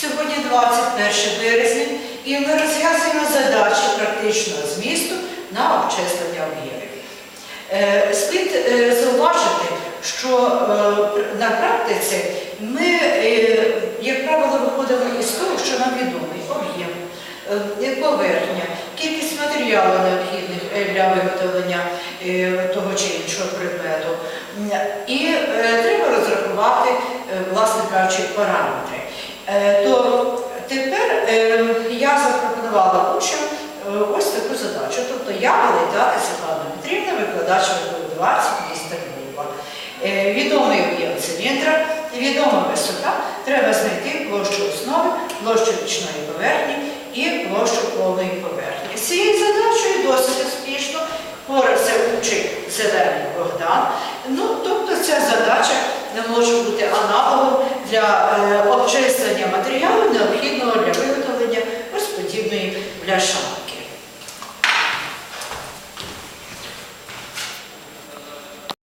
Сьогодні 21 березня, і ми розв'язуємо задачі практичного змісту на обчислення об'єктів. Е, Слід е, зауважити, що е, на практиці ми, як правило, виходимо із того, що нам відомий об'єм, поверхня, кількість матеріалу необхідних для виготовлення того чи іншого предмету. І треба розрахувати, е, власне кажучи, параметри. Е, То тепер е, я запропонувала учням е, ось таку задачу. Тобто я Валейдата Світлана Петрівна, викладач викладач міста Львова. Відомий об'єм циліндра, відома висота, треба знайти площу основи, площу річної поверхні і площу повної поверхні. З цією задачею досить успішно впорався учень Зелений Богдан. Ну, тобто ця задача не може бути аналогом для очистення матеріалу, необхідного для виготовлення розподібної подібної бляшанки.